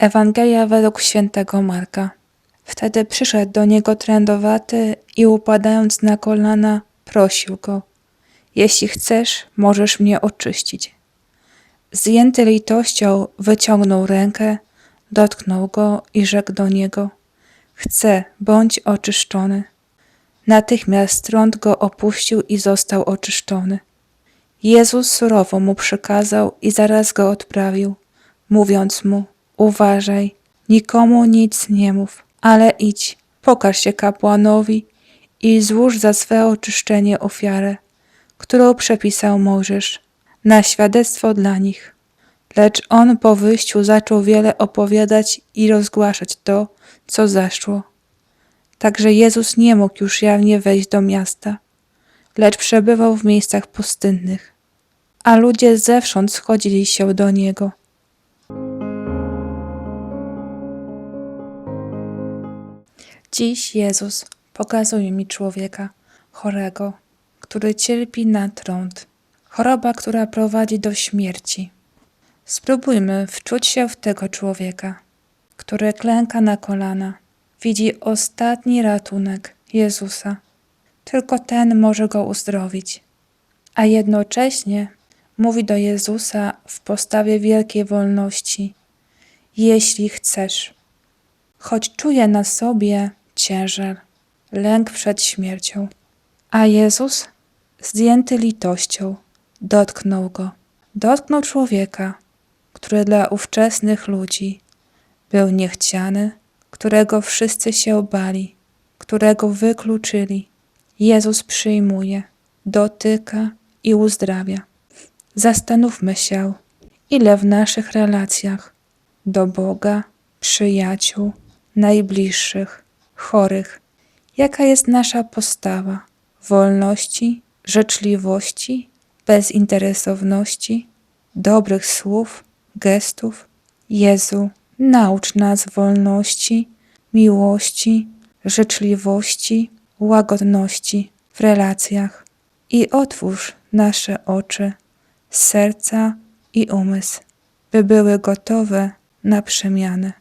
Ewangelia według świętego Marka. Wtedy przyszedł do niego trędowaty i upadając na kolana, prosił go: Jeśli chcesz, możesz mnie oczyścić. Zjęty litością, wyciągnął rękę, dotknął go i rzekł do niego: Chcę, bądź oczyszczony. Natychmiast trąd go opuścił i został oczyszczony. Jezus surowo mu przykazał i zaraz go odprawił, mówiąc mu: Uważaj, nikomu nic nie mów, ale idź, pokaż się kapłanowi i złóż za swe oczyszczenie ofiarę, którą przepisał Mojżesz, na świadectwo dla nich. Lecz on po wyjściu zaczął wiele opowiadać i rozgłaszać to, co zaszło. Także Jezus nie mógł już jawnie wejść do miasta, lecz przebywał w miejscach pustynnych, a ludzie zewsząd schodzili się do niego. Dziś Jezus pokazuje mi człowieka chorego, który cierpi na trąd. Choroba, która prowadzi do śmierci. Spróbujmy wczuć się w tego człowieka, który klęka na kolana. Widzi ostatni ratunek Jezusa. Tylko ten może go uzdrowić. A jednocześnie mówi do Jezusa w postawie wielkiej wolności: Jeśli chcesz choć czuje na sobie ciężar, lęk przed śmiercią. A Jezus, zdjęty litością, dotknął go. Dotknął człowieka, który dla ówczesnych ludzi był niechciany, którego wszyscy się bali, którego wykluczyli. Jezus przyjmuje, dotyka i uzdrawia. Zastanówmy się, ile w naszych relacjach do Boga, przyjaciół, najbliższych, chorych, jaka jest nasza postawa wolności, życzliwości, bezinteresowności, dobrych słów, gestów. Jezu, naucz nas wolności, miłości, życzliwości, łagodności w relacjach i otwórz nasze oczy, serca i umysł, by były gotowe na przemianę.